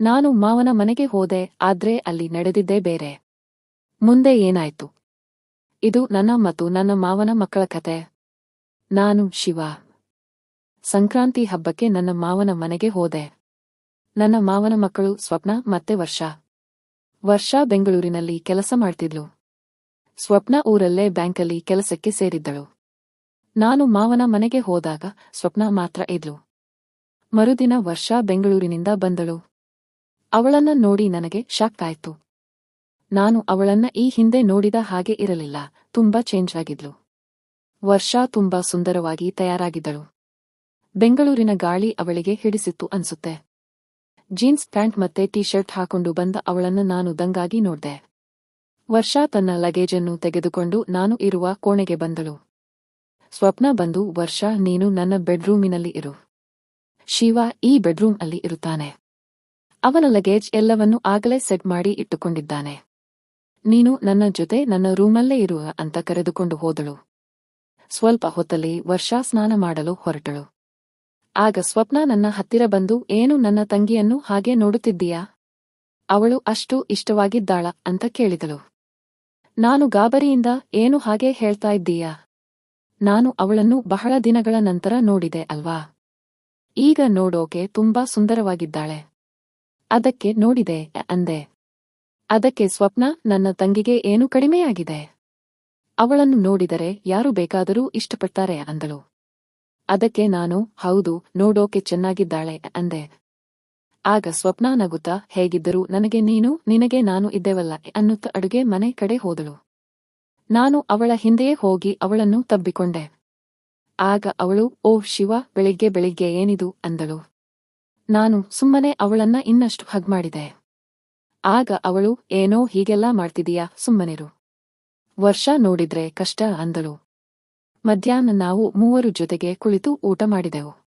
ನಾನು ಮಾವನ ಮನೆಗೆ ಹೋದೆ, ಆದ್ರೆ ಅಲ್ಲಿ ನಡೆದಿದ್ದೇ ಬೇರೆ. ಮುಂದೆ ಏನಾಯ್ತು? ಇದು ನನ್ನ ಮತ್ತು ನನ್ನ ಮಾವನ ಮಕ್ಕಳ ಕತೆ. ನಾನು ಶಿವ. ಸಂಕ್ರಾಂತಿ ಹಬ್ಬಕ್ಕೆ ನನ್ನ ಮಾವನ ಮನೆಗೆ ಹೋದೆ. ನನ್ನ ಮಾವನ ಮಕ್ಕಳು ಸ್ವಪ್ನ ಮತ್ತೆ ವರ್ಷ. ವರ್ಷ ಬೆಂಗಳೂರಿನಲ್ಲಿ ಕೆಲಸ ಮಾಡ್ತಿದ್ಲು. ಸ್ವಪ್ನ ಊರಲ್ಲೇ ಬ್ಯಾಂಕಲ್ಲಿ ಕೆಲಸಕ್ಕೆ ಸೇರಿದ್ದಳು. ನಾನು ಮಾವನ ಮನೆಗೆ ಹೋದಾಗ ಸ್ವಪ್ನ ಮಾತ್ರ ಇದ್ಲು. ಮರುದಿನ ವರ್ಷ ಬೆಂಗಳೂರಿನಿಂದ ಬಂದಳು. ಅವಳನ್ನ ನೋಡಿ ನನಗೆ ಶಾಕ್ ಆಯ್ತು. ನಾನು ಅವಳನ್ನ ಈ ಹಿಂದೆ ನೋಡಿದ ಹಾಗೆ ಇರಲಿಲ್ಲ, ತುಂಬಾ ಚೇಂಜ್ ಆಗಿದ್ಲು. ವರ್ಷ ತುಂಬಾ ಸುಂದರವಾಗಿ ತಯಾರಾಗಿದ್ದಳು. ಬೆಂಗಳೂರಿನ ಗಾಳಿ ಅವಳಿಗೆ ಹಿಡಿಸಿತ್ತು ಅನ್ಸುತ್ತೆ. ಜೀನ್ಸ್ ಪ್ಯಾಂಟ್ ಮತ್ತೆ ಟೀ ಶರ್ಟ್ ಹಾಕೊಂಡು ಬಂದ ಅವಳನ್ನ ನಾನು ದಂಗಾಗಿ ನೋಡ್ದೆ. ವರ್ಷ ತನ್ನ ಲಗೇಜನ್ನು ತೆಗೆದುಕೊಂಡು ನಾನು ಇರುವ ಕೋಣೆಗೆ ಬಂದಳು. ಸ್ವಪ್ನ ಬಂದು, ವರ್ಷ ನೀನು ನನ್ನ ಬೆಡ್ರೂಮಿನಲ್ಲಿ ಇರು. ಶಿವ ಈ ಬೆಡ್ರೂಮ್ ಅಲ್ಲಿ ಇರುತ್ತಾನೆ. ಅವನ ಲಗೇಜ್ ಎಲ್ಲವನ್ನೂ ಆಗಲೇ ಸೆಟ್ ಮಾಡಿ ಇಟ್ಟುಕೊಂಡಿದ್ದಾನೆ. ನೀನು ನನ್ನ ಜೊತೆ ನನ್ನ ರೂಮಲ್ಲೇ ಇರುವ ಅಂತ ಕರೆದುಕೊಂಡು ಹೋದಳು. ಸ್ವಲ್ಪ ಹೊತ್ತಲ್ಲಿ ವರ್ಷಾ ಸ್ನಾನ ಮಾಡಲು ಹೊರಟಳು. ಆಗ ಸ್ವಪ್ನ ನನ್ನ ಹತ್ತಿರ ಬಂದು, ಏನು ನನ್ನ ತಂಗಿಯನ್ನು ಹಾಗೆ ನೋಡುತ್ತಿದ್ದೀಯಾ? ಅವಳು ಅಷ್ಟು ಇಷ್ಟವಾಗಿದ್ದಾಳ ಅಂತ ಕೇಳಿದಳು. ನಾನು ಗಾಬರಿಯಿಂದ ಏನು ಹಾಗೆ ಹೇಳ್ತಾ ಇದ್ದೀಯಾ? ನಾನು ಅವಳನ್ನು ಬಹಳ ದಿನಗಳ ನಂತರ ನೋಡಿದೆ ಅಲ್ವಾ? ಈಗ ನೋಡೋಕೆ ತುಂಬಾ ಸುಂದರವಾಗಿದ್ದಾಳೆ. ಅದಕ್ಕೆ ನೋಡಿದೆ, ಅಂದೆ, ಅದಕ್ಕೆ ಸ್ವಪ್ನ ನನ್ನ ತಂಗಿಗೆ ಏನು ಕಡಿಮೆಯಾಗಿದೆ. ಅವಳನ್ನು ನೋಡಿದರೆ ಯಾರು ಬೇಕಾದರೂ ಇಷ್ಟಪಡ್ತಾರೆ ಅಂದಳು. ಅದಕ್ಕೆ ನಾನು, ಹೌದು, ನೋಡೋಕೆ ಚೆನ್ನಾಗಿದ್ದಾಳೆ, ಅಂದೆ. ಆಗ ಸ್ವಪ್ನ ನಗುತ್ತಾ, ಹೇಗಿದ್ದರೂ ನನಗೆ ನೀನು, ನಿನಗೆ ನಾನು ಇದ್ದೇವಲ್ಲ, ಅನ್ನುತ್ತ ಅಡುಗೆ ಮನೆ ಕಡೆ ಹೋದಳು. ನಾನು ಅವಳ ಹಿಂದೆಯೇ ಹೋಗಿ ಅವಳನ್ನು ತಬ್ಬಿಕೊಂಡೆ. ಆಗ ಅವಳು, ಓ ಶಿವ, ಬೆಳಿಗ್ಗೆ ಬೆಳಿಗ್ಗೆ ಏನಿದು, ಅಂದಳು. ನಾನು ಸುಮ್ಮನೆ ಅವಳನ್ನ ಇನ್ನಷ್ಟು ಹಗ್ ಮಾಡಿದೆ. ಆಗ ಅವಳು, ಏನೋ ಹೀಗೆಲ್ಲಾ ಮಾಡ್ತಿದೀಯಾ, ಸುಮ್ಮನಿರು. ವರ್ಷ ನೋಡಿದ್ರೆ ಕಷ್ಟ ಅಂದಳು. ಮಧ್ಯಾಹ್ನ ನಾವು ಮೂವರು ಜೊತೆಗೆ ಕುಳಿತು ಊಟ ಮಾಡಿದೆವು.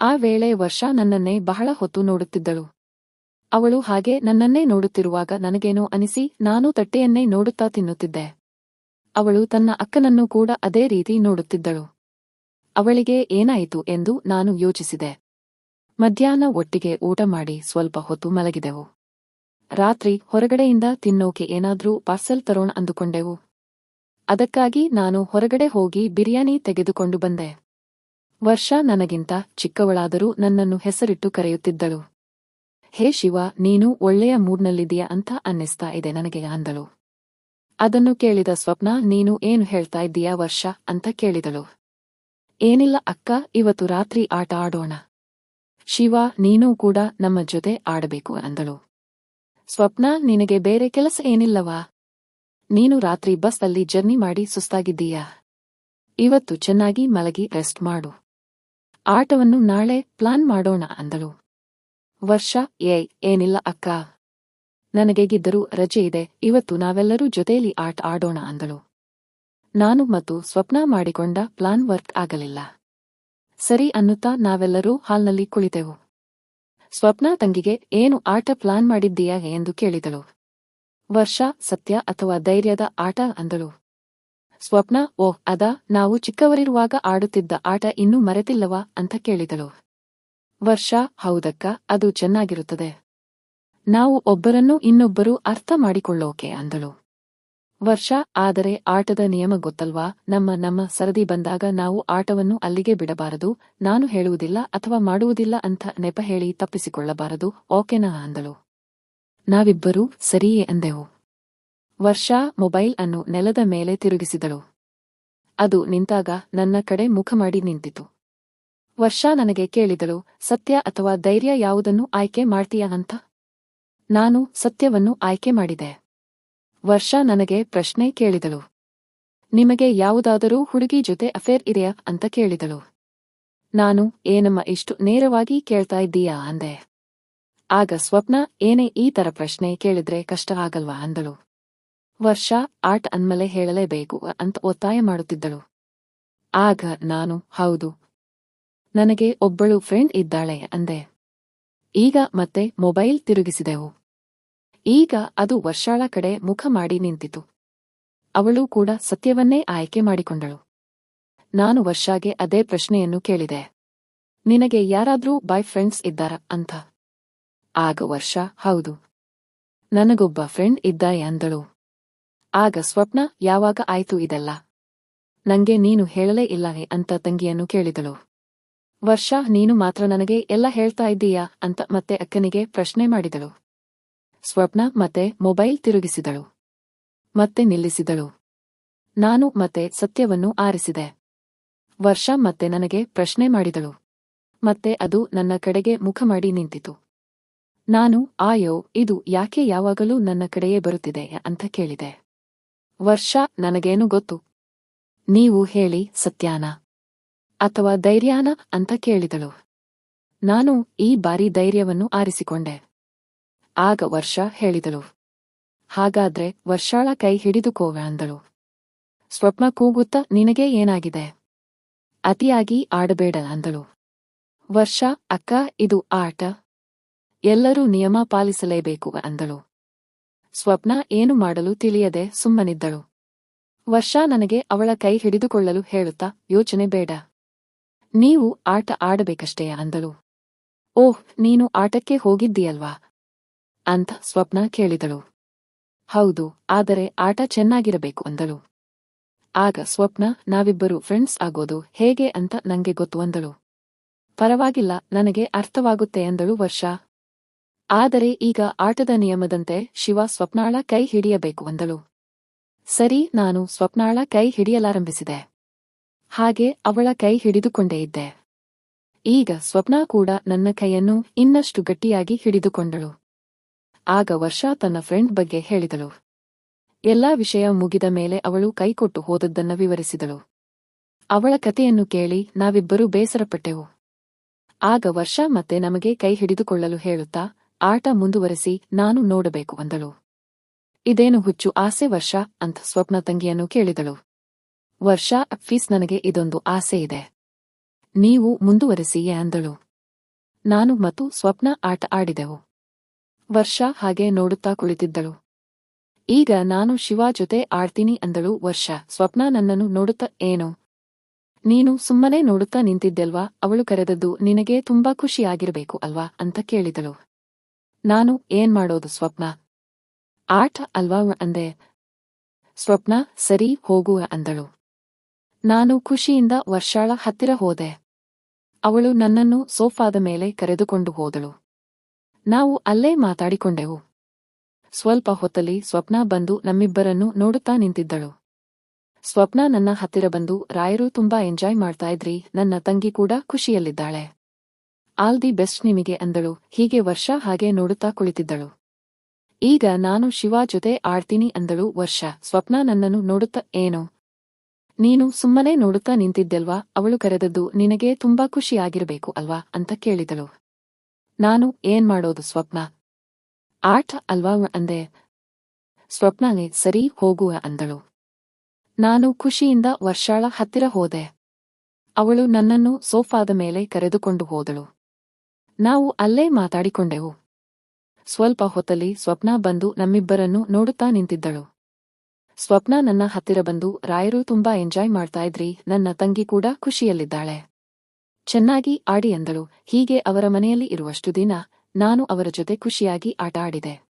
ಆ ವೇಳೆ ವರ್ಷ ನನ್ನನ್ನೇ ಬಹಳ ಹೊತ್ತು ನೋಡುತ್ತಿದ್ದಳು. ಅವಳು ಹಾಗೆ ನನ್ನನ್ನೇ ನೋಡುತ್ತಿರುವಾಗ ನನಗೇನೋ ಅನಿಸಿ, ನಾನು ತಟ್ಟೆಯನ್ನೇ ನೋಡುತ್ತಾ ತಿನ್ನುತ್ತಿದ್ದೆ. ಅವಳು ತನ್ನ ಅಕ್ಕನನ್ನು ಕೂಡ ಅದೇ ರೀತಿ ನೋಡುತ್ತಿದ್ದಳು. ಅವಳಿಗೆ ಏನಾಯಿತು ಎಂದು ನಾನು ಯೋಚಿಸಿದೆ. ಮಧ್ಯಾಹ್ನ ಒಟ್ಟಿಗೆ ಊಟ ಮಾಡಿ ಸ್ವಲ್ಪ ಹೊತ್ತು ಮಲಗಿದೆವು. ರಾತ್ರಿ ಹೊರಗಡೆಯಿಂದ ತಿನ್ನೋಕೆ ಏನಾದ್ರೂ ಪಾರ್ಸೆಲ್ ತರೋಣ ಅಂದುಕೊಂಡೆವು. ಅದಕ್ಕಾಗಿ ನಾನು ಹೊರಗಡೆ ಹೋಗಿ ಬಿರಿಯಾನಿ ತೆಗೆದುಕೊಂಡು ಬಂದೆ. ವರ್ಷ ನನಗಿಂತ ಚಿಕ್ಕವಳಾದರೂ ನನ್ನನ್ನು ಹೆಸರಿಟ್ಟು ಕರೆಯುತ್ತಿದ್ದಳು. ಹೇ ಶಿವ, ನೀನು ಒಳ್ಳೆಯ ಮೂಡ್ನಲ್ಲಿದೆಯಾ ಅಂತ ಅನ್ನಿಸ್ತಾ ಇದೆ ನನಗೆ ಅಂದಳು. ಅದನ್ನು ಕೇಳಿದ ಸ್ವಪ್ನ, ನೀನು ಏನು ಹೇಳ್ತಾ ಇದ್ದೀಯಾ ವರ್ಷ? ಅಂತ ಕೇಳಿದಳು. ಏನಿಲ್ಲ ಅಕ್ಕ, ಇವತ್ತು ರಾತ್ರಿ ಆಟ ಆಡೋಣ. ಶಿವ, ನೀನೂ ಕೂಡ ನಮ್ಮ ಜೊತೆ ಆಡಬೇಕು ಅಂದಳು. ಸ್ವಪ್ನ, ನಿನಗೆ ಬೇರೆ ಕೆಲಸ ಏನಿಲ್ಲವಾ? ನೀನು ರಾತ್ರಿ ಬಸ್ ಅಲ್ಲಿ ಜರ್ನಿ ಮಾಡಿ ಸುಸ್ತಾಗಿದ್ದೀಯಾ? ಇವತ್ತು ಚೆನ್ನಾಗಿ ಮಲಗಿ ರೆಸ್ಟ್ ಮಾಡು. ಆಟವನ್ನು ನಾಳೆ ಪ್ಲಾನ್ ಮಾಡೋಣ ಅಂದಳು. ವರ್ಷ ಏ ಏನಿಲ್ಲ ಅಕ್ಕ. ನನಗೆಗಿದ್ದರೂ ರಜೆ ಇದೆ, ಇವತ್ತು ನಾವೆಲ್ಲರೂ ಜೊತೆಯಲ್ಲಿ ಆಟ ಆಡೋಣ ಅಂದಳು. ನಾನು ಮತ್ತು ಸ್ವಪ್ನ ಮಾಡಿಕೊಂಡ ಪ್ಲಾನ್ ವರ್ಕ್ ಆಗಲಿಲ್ಲ. ಸರಿ ಅನ್ನುತ್ತಾ ನಾವೆಲ್ಲರೂ ಹಾಲ್ನಲ್ಲಿ ಕುಳಿತೆವು. ಸ್ವಪ್ನ ತಂಗಿಗೆ, ಏನು ಆಟ ಪ್ಲಾನ್ ಮಾಡಿದ್ದೀಯಾ? ಎಂದು ಕೇಳಿದಳು. ವರ್ಷ, ಸತ್ಯ ಅಥವಾ ಧೈರ್ಯದ ಆಟ? ಅಂದಳು. ಸ್ವಪ್ನ, ಓಹ್, ಅದ, ನಾವು ಚಿಕ್ಕವರಿರುವಾಗ ಆಡುತ್ತಿದ್ದ ಆಟ ಇನ್ನೂ ಮರೆತಿಲ್ಲವಾ? ಅಂತ ಕೇಳಿದಳು. ವರ್ಷ, ಹೌದಕ್ಕ, ಅದು ಚೆನ್ನಾಗಿರುತ್ತದೆ. ನಾವು ಒಬ್ಬರನ್ನು ಇನ್ನೊಬ್ಬರು ಅರ್ಥ ಮಾಡಿಕೊಳ್ಳೋಕೆ, ಅಂದಳು. ವರ್ಷ, ಆದರೆ ಆಟದ ನಿಯಮ ಗೊತ್ತಲ್ವಾ? ನಮ್ಮ ನಮ್ಮ ಸರದಿ ಬಂದಾಗ ನಾವು ಆಟವನ್ನು ಅಲ್ಲಿಗೆ ಬಿಡಬಾರದು. ನಾನು ಹೇಳುವುದಿಲ್ಲ ಅಥವಾ ಮಾಡುವುದಿಲ್ಲ ಅಂತ ನೆಪ ಹೇಳಿ ತಪ್ಪಿಸಿಕೊಳ್ಳಬಾರದು. ಓಕೆನಾ ಅಂದಳು. ನಾವಿಬ್ಬರೂ ಸರಿಯೇ ಅಂದೆವು. ವರ್ಷ ಮೊಬೈಲ್ ಅನ್ನು ನೆಲದ ಮೇಲೆ ತಿರುಗಿಸಿದಳು. ಅದು ನಿಂತಾಗ ನನ್ನ ಕಡೆ ಮುಖ ಮಾಡಿ ನಿಂತಿತು. ವರ್ಷ ನನಗೆ ಕೇಳಿದಳು, ಸತ್ಯ ಅಥವಾ ಧೈರ್ಯ ಯಾವುದನ್ನು ಆಯ್ಕೆ ಮಾಡ್ತೀಯಾ ಅಂತ? ನಾನು ಸತ್ಯವನ್ನು ಆಯ್ಕೆ ಮಾಡಿದೆ. ವರ್ಷ ನನಗೆ ಪ್ರಶ್ನೆ ಕೇಳಿದಳು. ನಿಮಗೆ ಯಾವುದಾದರೂ ಹುಡುಗಿ ಜೊತೆ ಅಫೇರ್ ಇದೆಯಾ ಅಂತ ಕೇಳಿದಳು. ನಾನು ಏನಮ್ಮ ಇಷ್ಟು ನೇರವಾಗಿ ಕೇಳ್ತಾ ಇದ್ದೀಯಾ? ಅಂದೆ. ಆಗ ಸ್ವಪ್ನ, ಏನೇ ಈ ತರ ಪ್ರಶ್ನೆ ಕೇಳಿದ್ರೆ ಕಷ್ಟ ಆಗಲ್ವಾ? ಅಂದಳು. ವರ್ಷ ಆಟ್ ಅನ್ಮಲೆ ಹೇಳಲೇಬೇಕು ಅಂತ ಒತ್ತಾಯ ಮಾಡುತ್ತಿದ್ದಳು. ಆಗ ನಾನು, ಹೌದು. ನನಗೆ ಒಬ್ಬಳು ಫ್ರೆಂಡ್ ಇದ್ದಾಳೆ, ಅಂದೆ. ಈಗ ಮತ್ತೆ ಮೊಬೈಲ್ ತಿರುಗಿಸಿದೆವು. ಈಗ ಅದು ವರ್ಷಾಳ ಕಡೆ ಮುಖ ಮಾಡಿ ನಿಂತಿತು. ಅವಳು ಕೂಡ ಸತ್ಯವನ್ನೇ ಆಯ್ಕೆ ಮಾಡಿಕೊಂಡಳು. ನಾನು ವರ್ಷಾಗೆ ಅದೇ ಪ್ರಶ್ನೆಯನ್ನು ಕೇಳಿದೆ. ನಿನಗೆ ಯಾರಾದ್ರೂ ಬಾಯ್ ಫ್ರೆಂಡ್ಸ್ ಇದ್ದಾರ ಅಂತ. ಆಗ ವರ್ಷ, ಹೌದು. ನನಗೊಬ್ಬ ಫ್ರೆಂಡ್ ಇದ್ದ ಎಂದಳು ಆಗ ಸ್ವಪ್ನ ಯಾವಾಗ ಆಯ್ತು ಇದೆಲ್ಲ? ನಂಗೆ ನೀನು ಹೇಳಲೇ ಇಲ್ಲವೇ ಅಂತ ತಂಗಿಯನ್ನು ಕೇಳಿದಳು. ವರ್ಷ, ನೀನು ಮಾತ್ರ ನನಗೆ ಎಲ್ಲ ಹೇಳ್ತಾ ಇದ್ದೀಯಾ ಅಂತ ಮತ್ತೆ ಅಕ್ಕನಿಗೆ ಪ್ರಶ್ನೆ ಮಾಡಿದಳು. ಸ್ವಪ್ನ ಮತ್ತೆ ಮೊಬೈಲ್ ತಿರುಗಿಸಿದಳು. ಮತ್ತೆ ನಿಲ್ಲಿಸಿದಳು. ನಾನು ಮತ್ತೆ ಸತ್ಯವನ್ನು ಆರಿಸಿದೆ. ವರ್ಷ ಮತ್ತೆ ನನಗೆ ಪ್ರಶ್ನೆ ಮಾಡಿದಳು. ಮತ್ತೆ ಅದು ನನ್ನ ಕಡೆಗೆ ಮುಖ ಮಾಡಿ ನಿಂತಿತು. ನಾನು, ಆಯೋ, ಇದು ಯಾಕೆ ಯಾವಾಗಲೂ ನನ್ನ ಕಡೆಯೇ ಬರುತ್ತಿದೆ ಅಂತ ಕೇಳಿದೆ. ವರ್ಷ, ನನಗೇನು ಗೊತ್ತು? ನೀವು ಹೇಳಿ, ಸತ್ಯಾನ? ಅಥವಾ ಧೈರ್ಯಾನ? ಅಂತ ಕೇಳಿದಳು. ನಾನು ಈ ಬಾರಿ ಧೈರ್ಯವನ್ನು ಆರಿಸಿಕೊಂಡೆ. ಆಗ ವರ್ಷ ಹೇಳಿದಳು. ಹಾಗಾದ್ರೆ ವರ್ಷಾಳ ಕೈ ಹಿಡಿದುಕೋವೆ ಅಂದಳು. ಸ್ವಪ್ನ ಕೂಗುತ್ತ ನಿನಗೆ ಏನಾಗಿದೆ? ಅತಿಯಾಗಿ ಆಡಬೇಡ ಅಂದಳು. ವರ್ಷ, ಅಕ್ಕ, ಇದು ಆಟ. ಎಲ್ಲರೂ ನಿಯಮ ಪಾಲಿಸಲೇಬೇಕು ಅಂದಳು. ಸ್ವಪ್ನ ಏನು ಮಾಡಲು ತಿಳಿಯದೆ ಸುಮ್ಮನಿದ್ದಳು. ವರ್ಷ ನನಗೆ ಅವಳ ಕೈ ಹಿಡಿದುಕೊಳ್ಳಲು ಹೇಳುತ್ತಾ ಯೋಚನೆ ಬೇಡ. ನೀವು ಆಟ ಆಡಬೇಕಷ್ಟೇ ಅಂದಳು. ಓಹ್, ನೀನು ಆಟಕ್ಕೆ ಹೋಗಿದ್ದೀಯಲ್ವಾ? ಅಂತ ಸ್ವಪ್ನ ಕೇಳಿದಳು. ಹೌದು, ಆದರೆ ಆಟ ಚೆನ್ನಾಗಿರಬೇಕು ಅಂದಳು. ಆಗ ಸ್ವಪ್ನ, ನಾವಿಬ್ಬರು ಫ್ರೆಂಡ್ಸ್ ಆಗೋದು ಹೇಗೆ ಅಂತ ನಂಗೆ ಗೊತ್ತು ಅಂದಳು. ಪರವಾಗಿಲ್ಲ, ನನಗೆ ಅರ್ಥವಾಗುತ್ತೆ ಎಂದಳು ವರ್ಷ. ಆದರೆ ಈಗ ಆಟದ ನಿಯಮದಂತೆ ಶಿವ ಸ್ವಪ್ನಾಳ ಕೈ ಹಿಡಿಯಬೇಕು ಅಂದಳು. ಸರಿ, ನಾನು ಸ್ವಪ್ನಾಳ ಕೈ ಹಿಡಿಯಲಾರಂಭಿಸಿದೆ. ಹಾಗೆ ಅವಳ ಕೈ ಹಿಡಿದುಕೊಂಡೇ ಇದ್ದೆ. ಈಗ ಸ್ವಪ್ನ ಕೂಡ ನನ್ನ ಕೈಯನ್ನು ಇನ್ನಷ್ಟು ಗಟ್ಟಿಯಾಗಿ ಹಿಡಿದುಕೊಂಡಳು. ಆಗ ವರ್ಷ ತನ್ನ ಫ್ರೆಂಡ್ ಬಗ್ಗೆ ಹೇಳಿದಳು. ಎಲ್ಲಾ ವಿಷಯ ಮುಗಿದ ಮೇಲೆ ಅವಳು ಕೈಕೊಟ್ಟು ಹೋದದ್ದನ್ನು ವಿವರಿಸಿದಳು. ಅವಳ ಕಥೆಯನ್ನು ಕೇಳಿ ನಾವಿಬ್ಬರೂ ಬೇಸರಪಟ್ಟೆವು. ಆಗ ವರ್ಷ ಮತ್ತೆ ನಮಗೆ ಕೈ ಹಿಡಿದುಕೊಳ್ಳಲು ಹೇಳುತ್ತಾ, ಆಟ ಮುಂದುವರೆಸಿ ನಾನು ನೋಡಬೇಕು ಅಂದಳು. ಇದೇನು ಹುಚ್ಚು ಆಸೆ ವರ್ಷ ಅಂತ ಸ್ವಪ್ನ ತಂಗಿಯನ್ನು ಕೇಳಿದಳು. ವರ್ಷ ಫೀಸ್ ನನಗೆ ಇದೊಂದು ಆಸೆ ಇದೆ. ನೀವು ಮುಂದುವರೆಸಿಯೇ ಅಂದಳು. ನಾನು ಮತ್ತು ಸ್ವಪ್ನ ಆಟ ಆಡಿದೆವು. ವರ್ಷ ಹಾಗೆ ನೋಡುತ್ತಾ ಕುಳಿತಿದ್ದಳು. ಈಗ ನಾನು ಶಿವ ಜೊತೆ ಆಡ್ತೀನಿ ಅಂದಳು ವರ್ಷ. ಸ್ವಪ್ನ ನನ್ನನ್ನು ನೋಡುತ್ತಾ ಏನು? ನೀನು ಸುಮ್ಮನೆ ನೋಡುತ್ತಾ ನಿಂತಿದ್ದೆಲ್ವಾ? ಅವಳು ಕರೆದದ್ದು, ನಿನಗೆ ತುಂಬಾ ಖುಷಿಯಾಗಿರಬೇಕು ಅಲ್ವಾ? ಅಂತ ಕೇಳಿದಳು. ನಾನು ಏನ್ ಮಾಡೋದು ಸ್ವಪ್ನ? ಆಟ ಅಲ್ವಾ ಅಂದೆ. ಸ್ವಪ್ನ, ಸರಿ ಹೋಗುವ ಅಂದಳು. ನಾನು ಖುಷಿಯಿಂದ ವರ್ಷಾಳ ಹತ್ತಿರ ಹೋದೆ. ಅವಳು ನನ್ನನ್ನು ಸೋಫಾದ ಮೇಲೆ ಕರೆದುಕೊಂಡು ಹೋದಳು. ನಾವು ಅಲ್ಲೇ ಮಾತಾಡಿಕೊಂಡೆವು. ಸ್ವಲ್ಪ ಹೊತ್ತಲ್ಲಿ ಸ್ವಪ್ನ ಬಂದು ನಮ್ಮಿಬ್ಬರನ್ನು ನೋಡುತ್ತಾ ನಿಂತಿದ್ದಳು. ಸ್ವಪ್ನ ನನ್ನ ಹತ್ತಿರ ಬಂದು, ರಾಯರು ತುಂಬಾ ಎಂಜಾಯ್ ಮಾಡ್ತಾ ಇದ್ರಿ, ನನ್ನ ತಂಗಿ ಕೂಡ ಖುಷಿಯಲ್ಲಿದ್ದಾಳೆ. ಆಲ್ ದಿ ಬೆಸ್ಟ್ ನಿಮಗೆ ಅಂದಳು. ಹೀಗೆ ವರ್ಷ ಹಾಗೆ ನೋಡುತ್ತಾ ಕುಳಿತಿದ್ದಳು. ಈಗ ನಾನು ಶಿವ ಜೊತೆ ಆಡ್ತೀನಿ ಅಂದಳು ವರ್ಷ. ಸ್ವಪ್ನ ನನ್ನನ್ನು ನೋಡುತ್ತಾ, ಏನು? ನೀನು ಸುಮ್ಮನೆ ನೋಡುತ್ತಾ ನಿಂತಿದ್ದೆಲ್ವಾ? ಅವಳು ಕರೆದದ್ದು ನಿನಗೆ ತುಂಬಾ ಖುಷಿಯಾಗಿರಬೇಕು ಅಲ್ವಾ? ಅಂತ ಕೇಳಿದಳು. ನಾನು ಏನ್ ಮಾಡೋದು ಸ್ವಪ್ನ? ಆಟ ಅಲ್ವಾ ಅಂದೆ. ಸ್ವಪ್ನನೇ ಸರಿ ಹೋಗುವ ಅಂದಳು. ನಾನು ಖುಷಿಯಿಂದ ವರ್ಷಾಳ ಹತ್ತಿರ ಹೋದೆ. ಅವಳು ನನ್ನನ್ನು ಸೋಫಾದ ಮೇಲೆ ಕರೆದುಕೊಂಡು ಹೋದಳು. ನಾವು ಅಲ್ಲೇ ಮಾತಾಡಿಕೊಂಡೆವು. ಸ್ವಲ್ಪ ಹೊತ್ತಲ್ಲಿ ಸ್ವಪ್ನ ಬಂದು ನಮ್ಮಿಬ್ಬರನ್ನು ನೋಡುತ್ತಾ ನಿಂತಿದ್ದಳು. ಸ್ವಪ್ನ ನನ್ನ ಹತ್ತಿರ ಬಂದು, ರಾಯರು ತುಂಬಾ ಎಂಜಾಯ್ ಮಾಡ್ತಾ ಇದ್ರಿ, ನನ್ನ ತಂಗಿ ಕೂಡ ಖುಷಿಯಲ್ಲಿದ್ದಾಳೆ. ಚೆನ್ನಾಗಿ ಆಡಿ ಎಂದಳು ಹೀಗೆ ಅವರ ಮನೆಯಲ್ಲಿ ಇರುವಷ್ಟು ದಿನ ನಾನು ಅವರ ಜೊತೆ ಖುಷಿಯಾಗಿ ಆಟ ಆಡಿದೆ.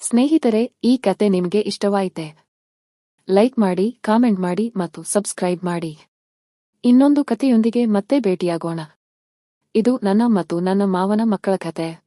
ಸ್ನೇಹಿತರೆ, ಈ ಕತೆ ನಿಮಗೆ ಇಷ್ಟವಾಯಿತೆ. ಲೈಕ್ ಮಾಡಿ, ಕಾಮೆಂಟ್ ಮಾಡಿ ಮತ್ತು ಸಬ್ಸ್ಕ್ರೈಬ್ ಮಾಡಿ. ಇನ್ನೊಂದು ಕಥೆಯೊಂದಿಗೆ ಮತ್ತೆ ಭೇಟಿಯಾಗೋಣ. ಇದು ನನ್ನ ಮತ್ತು ನನ್ನ ಮಾವನ ಮಕ್ಕಳ ಕತೆ.